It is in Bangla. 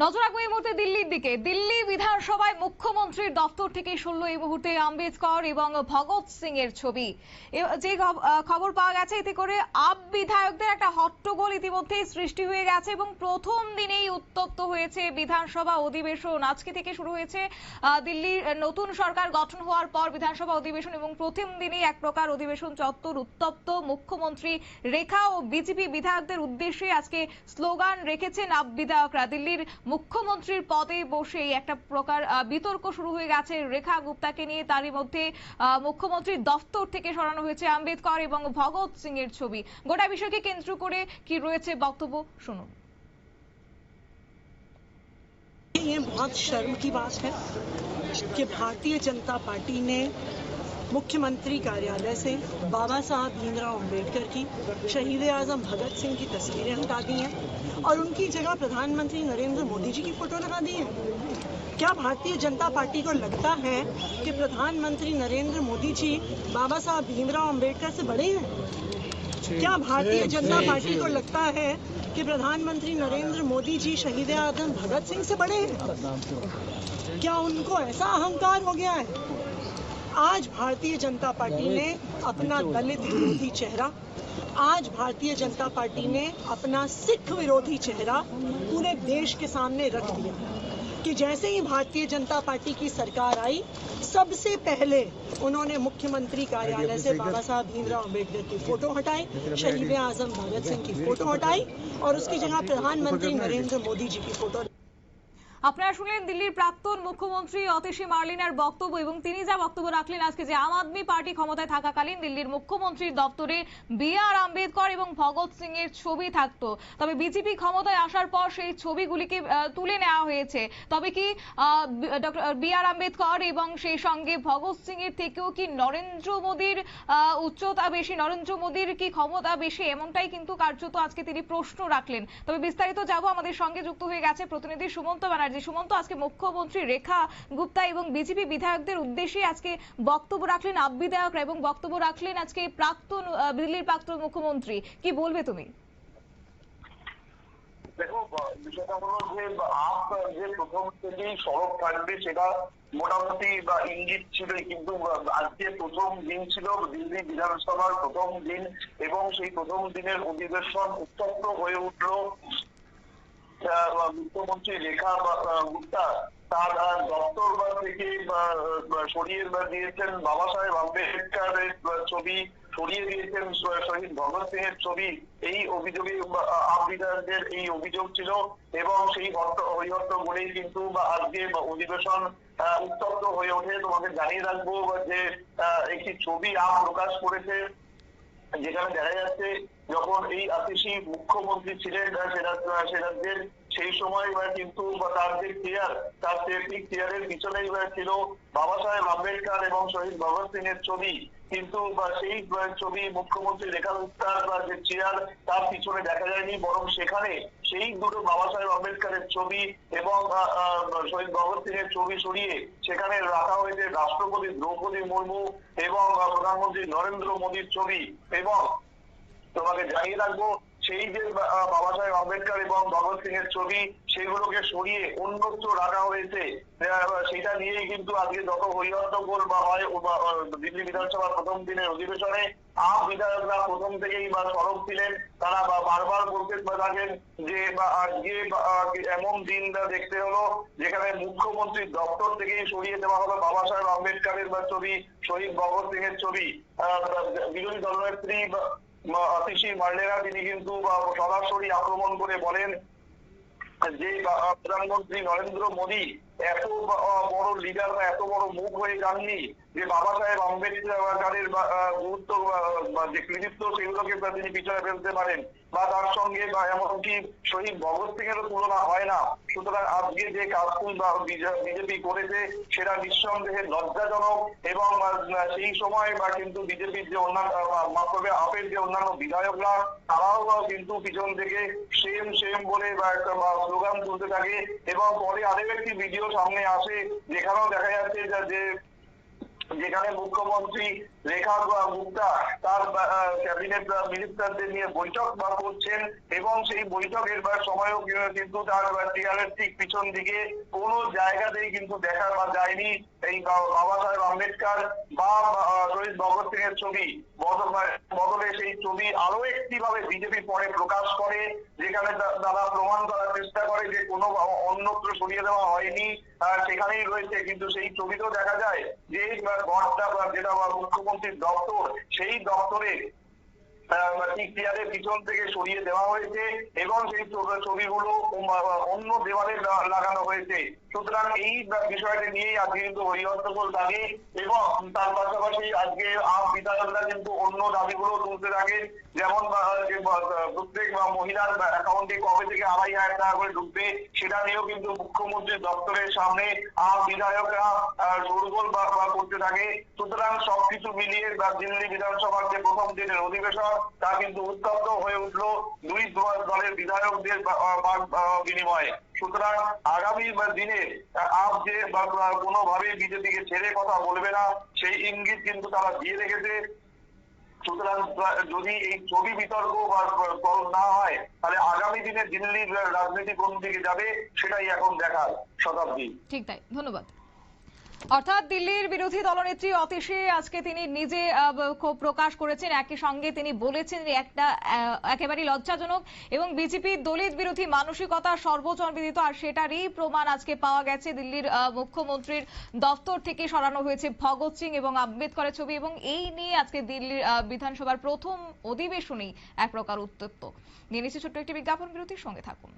নজর রাখব এই মুহূর্তে দিল্লির দিকে। দিল্লি বিধানসভায় মুখ্যমন্ত্রীর দপ্তর থেকে শুনলো এই মুহূর্তে আম্বেদকর এবং ভগৎ সিং এর ছবি যে খবর পাওয়া গেছে, এতে করে আপ বিধায়কদের একটা হট্টগোল ইতিমধ্যেই সৃষ্টি হয়ে গেছে এবং প্রথম দিনেই উত্তপ্ত হয়েছে বিধানসভা অধিবেশন। আজকে থেকে শুরু হয়েছে দিল্লির নতুন সরকার গঠন হওয়ার পর বিধানসভা অধিবেশন এবং প্রথম দিনেই এক প্রকার অধিবেশন চত্বর উত্তপ্ত। মুখ্যমন্ত্রী রেখা ও বিজেপি বিধায়কদের উদ্দেশ্যে আজকে স্লোগান রেখেছেন আপ বিধায়করা। দিল্লির মুখ্যমন্ত্রীর পদে বসেই একটা প্রকার আহ, বিতর্ক শুরু হয়ে গেছে রেখা গুপ্তাকে নিয়ে তারই মধ্যে আহ, মুখ্যমন্ত্রীর দফতর থেকে সরানো হয়েছে আম্বেদকর এবং ভগৎ সিং এর ছবি গোটা বিষয়কে কেন্দ্র করে কি রয়েছে বক্তব্য শুনুন ये बहुत शर्म की बात है कि भारतीय जनता पार्टी ने मुख्यमंत्री कार्यालय से बाबा साहब भीमराव अंबेडकर की शहीद आज़म भगत सिंह की तस्वीरें हटा दी हैं और उनकी जगह प्रधानमंत्री नरेंद्र मोदी जी की फ़ोटो लगा दी है। क्या भारतीय जनता पार्टी को लगता है कि प्रधानमंत्री नरेंद्र मोदी जी बाबा साहब भीमराव अंबेडकर से बड़े हैं? क्या भारतीय जनता पार्टी को लगता है कि प्रधानमंत्री नरेंद्र मोदी जी शहीद आज़म भगत सिंह से बड़े हैं? क्या उनको ऐसा अहंकार हो गया है आज भारतीय जनता पार्टी ने अपना दलित विरोधी चेहरा, आज भारतीय जनता पार्टी ने अपना सिख विरोधी चेहरा पूरे देश के सामने रख दिया कि जैसे ही भारतीय जनता पार्टी की सरकार आई, सबसे पहले उन्होंने मुख्यमंत्री कार्यालय से बाबा साहब भीमराव अंबेडकर की फ़ोटो हटाई, शहीद आज़म भगत सिंह की फ़ोटो हटाई और उसकी जगह प्रधानमंत्री नरेंद्र मोदी जी की फ़ोटो আপনারা শুনলেন দিল্লির প্রাক্তন মুখ্যমন্ত্রী অতিশী মার্লিনার বক্তব্য এবং তিনি যা বক্তব্য রাখলেন আজকে যে আম আদমি পার্টি ক্ষমতায় থাকাকালীন দিল্লির মুখ্যমন্ত্রীর দপ্তরে বি আর আম্বেদকর এবং ভগৎ সিং এর ছবি থাকতো। তবে বিজেপি ক্ষমতায় আসার পর সেই ছবিগুলিকে তুলে নেওয়া হয়েছে। তবে কি ডক্টর বি আর আম্বেদকর এবং সেই সঙ্গে ভগৎ সিং এর থেকেও কি নরেন্দ্র মোদীর উচ্চতা বেশি, নরেন্দ্র মোদীর কি ক্ষমতা বেশি, এমনটাই কিন্তু কার্যত আজকে তিনি প্রশ্ন রাখলেন। তবে বিস্তারিত যাব আমাদের সঙ্গে যুক্ত হয়ে গেছে প্রতিনিধি সুমন্ত ব্যানার্জি। সুমন্ত, আজকে মুখ্যমন্ত্রী রেখা গুপ্তা এবং বিজেপি বিধায়কদের উদ্দেশ্যে আজকে বক্তব্য রাখলেন আপ বিধায়করা এবং বক্তব্য রাখলেন আজকে প্রাক্তন দিল্লির প্রাক্তন মুখ্যমন্ত্রী। কি বলবে তুমি? সেটা মোটামুটি ইঙ্গিত ছিল, কিন্তু আজকে প্রথম দিন ছিল দিল্লি বিধানসভার প্রথম দিন এবং সেই প্রথম দিনের অধিবেশন উত্তপ্ত হয়ে উঠল। মুখ্যমন্ত্রী রেখা গুপ্তা, তার দপ্তর বা থেকে সরিয়ে দিয়েছেন বাবা সাহেব আম্বেদকরের ছবি সরিয়ে দিয়েছেন শহীদ ভগৎ সিং এর ছবি। এই অভিযোগে বিধায়কদের এই অভিযোগ ছিল এবং সেই হট্ট হইহট্ট বলেই কিন্তু বা আজকে অধিবেশন উত্তপ্ত হয়ে ওঠে। তোমাকে জানিয়ে রাখব যে একটি ছবি আপ প্রকাশ করেছে, যেখানে দেখা যাচ্ছে যখন এই আতিশি মুখ্যমন্ত্রী ছিলেন সে রাজ্যের সেই সময় কিন্তু তার যে চেয়ার তার ঠিক চেয়ারের পিছনেই বা ছিল বাবা সাহেব আম্বেদকর এবং শহীদ ভগৎ সিং এর ছবি। কিন্তু সেই ছবি মুখ্যমন্ত্রী রেখা বা যে চেয়ার তার পিছনে দেখা যায়নি। বরং সেখানে সেই দুটো বাবা সাহেব আম্বেদকরের ছবি এবং শহীদ ভগৎ সিং এর ছবি সরিয়ে সেখানে রাখা হয়েছে রাষ্ট্রপতি দ্রৌপদী মুর্মু এবং প্রধানমন্ত্রী নরেন্দ্র মোদীর ছবি। এবং তোমাকে জানিয়ে রাখব সেই যে বাবা সাহেব আম্বেদকর এবং ভগৎ সিং এর ছবি, সেগুলোকে সরিয়ে অন্যত্র রাখা হয়েছে। সেটা নিয়েই কিন্তু আজকে যত হরিহট্টগোল বা হয় দিল্লি বিধানসভার প্রথম দিনের অধিবেশনে আপ বিধায়করা প্রথম থেকেই বা সরব ছিলেন। তারা বারবার বলতে থাকেন যে আজকে এমন দিনটা দেখতে হলো, যেখানে মুখ্যমন্ত্রীর দপ্তর থেকেই সরিয়ে দেওয়া হলো বাবা সাহেব আম্বেদকরের বা ছবি, শহীদ ভগৎ সিং এর ছবি বিরোধী দলনেত্রী আতিশি মার্লেরা তিনি কিন্তু সরাসরি আক্রমণ করে বলেন যে প্রধানমন্ত্রী নরেন্দ্র মোদী এত বড় লিডার বা এত বড় মুখ হয়ে যাননি যে বাবা সাহেব আম্বেদকরের গুরুত্ব যে কৃতিত্ব সেগুলোকে তিনি পিছনে ফেলতে পারেন বা তার সঙ্গে বা এমনকি শহীদ ভগৎ সিং এরও তুলনা হয় না। সুতরাং আজকে যে কাজগুলো বা বিজেপি করেছে সেটা নিঃসন্দেহে লজ্জাজনক এবং সেই সময় বা কিন্তু বিজেপির যে অন্যান্য মাফ আপের যে অন্যান্য বিধায়করা, তারাও কিন্তু পিছন থেকে সেম সেম বলে বা একটা স্লোগান তুলতে থাকে এবং পরে আরেক একটি ভিডিও সামনে আসে যেখানেও দেখা যাচ্ছে যে- যেখানে মুখ্যমন্ত্রী রেখা গুপ্তা তার ক্যাবিনেট মিনিস্টারদের নিয়ে বৈঠক বা করছেন এবং সেই বৈঠকের বা সময়ও কিন্তু তার চেয়ারের ঠিক পিছন দিকে কোনো জায়গাতেই কিন্তু দেখা বা যায়নি এই বাবা সাহেব আম্বেদকর বা শহীদ ভগৎ সিং এর ছবি। বদলে সেই ছবি আরও একটি ভাবে বিজেপি পরে প্রকাশ করে, যেখানে তারা প্রমাণ করার চেষ্টা করে যে কোনো অন্যত্র সরিয়ে দেওয়া হয়নি। সেখানেই রয়েছে, কিন্তু সেই ছবিতেও দেখা যায় যে ঘরটা যেটা মুখ্যমন্ত্রীর দপ্তর সেই দপ্তরে পিছন থেকে সরিয়ে দেওয়া হয়েছে এবং সেই ছবিগুলো অন্য দেওয়ালে লাগানো হয়েছে। সুতরাং এই বিষয়টি নিয়েই আজকে কিন্তু হরিহট্টগোল থাকে এবং তার পাশাপাশি আজকে আম বিধায়করা কিন্তু অন্য দাবিগুলো তুলতে থাকে। যেমন প্রত্যেক মহিলার অ্যাকাউন্টে কবে থেকে আড়াই হাজার টাকা করে ঢুকবে সেটা নিয়েও কিন্তু মুখ্যমন্ত্রীর দপ্তরের সামনে আম বিধায়করা শোরগোল করতে থাকে। সুতরাং সবকিছু মিলিয়ে দিল্লি বিধানসভার যে প্রথম দিনের অধিবেশন তা কিন্তু উত্তপ্ত হয়ে উঠল দুই দলের বিধায়কদের বিনিময়ে। সুতরাং আগামী দিনে আপ যে বা- বা বিজেপিকে ছেড়ে কথা বলবে না, সেই ইঙ্গিত কিন্তু তারা দিয়ে রেখেছে। সুতরাং যদি এই ছবি বিতর্ক বা, না হয়, তাহলে আগামী দিনে দিল্লির রাজনীতি কোন দিকে যাবে, সেটাই এখন দেখার শতাব্দী। ঠিক তাই। ধন্যবাদ। অর্থাৎ দিল্লির বিরোধী দলনেত্রী অতীশে আজকে তিনি নিজে ক্ষোভ প্রকাশ করেছেন। একই সঙ্গে তিনি বলেছেন একটা একেবারেই লজ্জাজনক এবং বিজেপির দলিত বিরোধী মানসিকতা সর্বজনবিদিত আর সেটারই প্রমাণ আজকে পাওয়া গেছে দিল্লির মুখ্যমন্ত্রীর দপ্তর থেকে সরানো হয়েছে ভগৎ সিং এবং আম্বেদকরের ছবি এবং এই নিয়ে আজকে দিল্লির বিধানসভার প্রথম অধিবেশনেই এক প্রকার উত্তপ্ত। নিয়ে নিচ্ছে ছোট্ট একটি বিজ্ঞাপন, বিরতির সঙ্গে থাকুন।